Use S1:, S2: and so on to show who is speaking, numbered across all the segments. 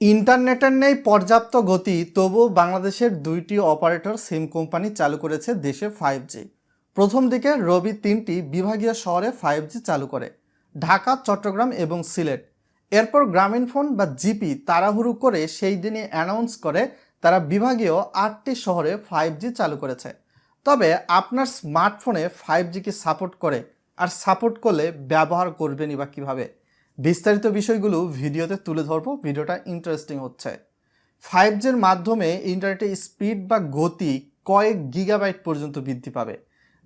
S1: ইন্টারনেটের নেই পর্যাপ্ত গতি তবু বাংলাদেশের দুইটি অপারেটর সিম কোম্পানি চালু করেছে দেশে ফাইভ জি প্রথম দিকে রবি তিনটি বিভাগীয় শহরে ফাইভ জি চালু করে, ঢাকা, চট্টগ্রাম এবং সিলেট। এরপর গ্রামীণ ফোন বা জিপি তাড়াহুড়ো করে সেই দিনই অ্যানাউন্স করে তারা বিভাগীয় আটটি শহরে ফাইভ জি চালু করেছে। তবে আপনার স্মার্টফোনে ফাইভ জি কি সাপোর্ট করে? আর সাপোর্ট করলে ব্যবহার করবেনই বা কীভাবে? বিস্তারিত বিষয়গুলো ভিডিওতে তুলে ধরবো, ভিডিওটা ইন্টারেস্টিং হচ্ছে। ফাইভ জির মাধ্যমে ইন্টারনেটের স্পিড বা গতি কয়েক গিগাবাইট পর্যন্ত বৃদ্ধি পাবে।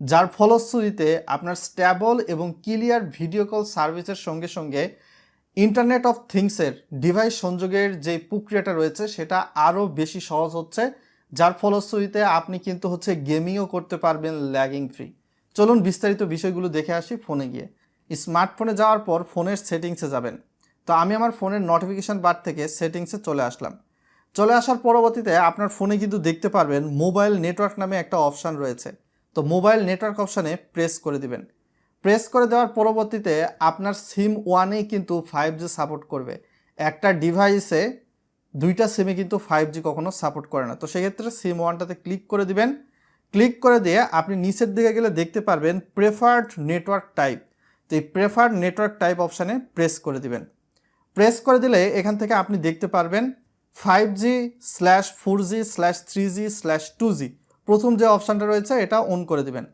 S1: যার ফলশ্রুতিতে আপনার স্ট্যাবল এবং ক্লিয়ার ভিডিও কল সার্ভিসের সঙ্গে সঙ্গে ইন্টারনেট অফ থিংসের ডিভাইস সংযোগের যে প্রক্রিয়াটা রয়েছে, সেটা আরও বেশি সহজ হচ্ছে। যার ফলশ্রুতিতে আপনি কিন্তু হচ্ছে গেমিংও করতে পারবেন ল্যাগিং ফ্রি চলুন বিস্তারিত বিষয়গুলো দেখে আসি ফোনে গিয়ে। স্মার্টফোনে যাওয়ার পর ফোনের সেটিংসে যাবেন। তো আমি আমার ফোনের নোটিফিকেশান বার থেকে সেটিংসে চলে আসলাম। চলে আসার পরবর্তীতে আপনার ফোনে কিন্তু দেখতে পারবেন মোবাইল নেটওয়ার্ক নামে একটা অপশান রয়েছে। তো মোবাইল নেটওয়ার্ক অপশানে প্রেস করে দিবেন। প্রেস করে দেওয়ার পরবর্তীতে আপনার সিম ওয়ানেই কিন্তু ফাইভ জি সাপোর্ট করবে। একটা ডিভাইসে দুইটা সিমে কিন্তু ফাইভ জি কখনো সাপোর্ট করে না। তো সেক্ষেত্রে সিম ওয়ানটাতে ক্লিক করে দিবেন। ক্লিক করে দিয়ে আপনি নিচের দিকে গেলে দেখতে পারবেন প্রেফার্ড নেটওয়ার্ক টাইপ তো এই প্রেফার্ড নেটওয়ার্ক টাইপ অপশানে প্রেস করে দিবেন। প্রেস করে দিলে এখান থেকে আপনি দেখতে পারবেন five G slash four G slash three G slash two G প্রথম যে অপশানটা রয়েছে, এটা অন করে দিবেন।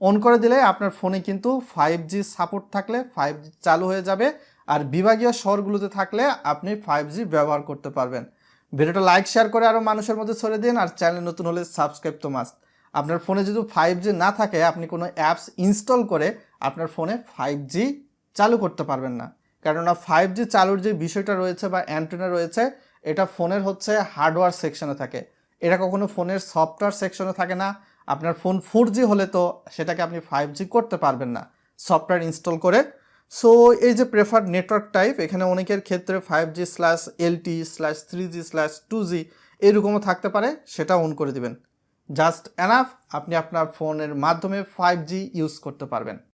S1: অন করে দিলে আপনার ফোনে কিন্তু ফাইভ জি সাপোর্ট থাকলে ফাইভ জি চালু হয়ে যাবে আর বিভাগীয় শহরগুলোতে থাকলে আপনি ফাইভ জি ব্যবহার করতে পারবেন। ভিডিওটা লাইক শেয়ার করে আরও মানুষের মধ্যে ছড়িয়ে দিন আর চ্যানেল নতুন হলে সাবস্ক্রাইব তো মাস্ট আপনার ফোনে যদি ফাইভ জি না থাকে, আপনি কোনো অ্যাপস ইনস্টল করে আপনার ফোনে ফাইভ জি চালু করতে পারবেন না। কেননা ফাইভ জি চালুর যে বিষয়টা রয়েছে বা অ্যান্টেনা রয়েছে, এটা ফোনের হচ্ছে হার্ডওয়্যার সেকশনে থাকে। এটা কখনো ফোনের সফটওয়্যার সেকশনে থাকে না। আপনার ফোন ফোর জি হলে তো সেটাকে আপনি ফাইভ জি করতে পারবেন না সফটওয়্যার ইনস্টল করে। সো এই যে প্রেফার্ড নেটওয়ার্ক টাইপ এখানে অনেকের ক্ষেত্রে five G slash LTE slash three G slash two G এরকমও থাকতে পারে, সেটা অন করে দিবেন। জাস্ট এনাফ আপনি আপনার ফোনের মাধ্যমে ফাইভ জি ইউজ করতে পারবেন।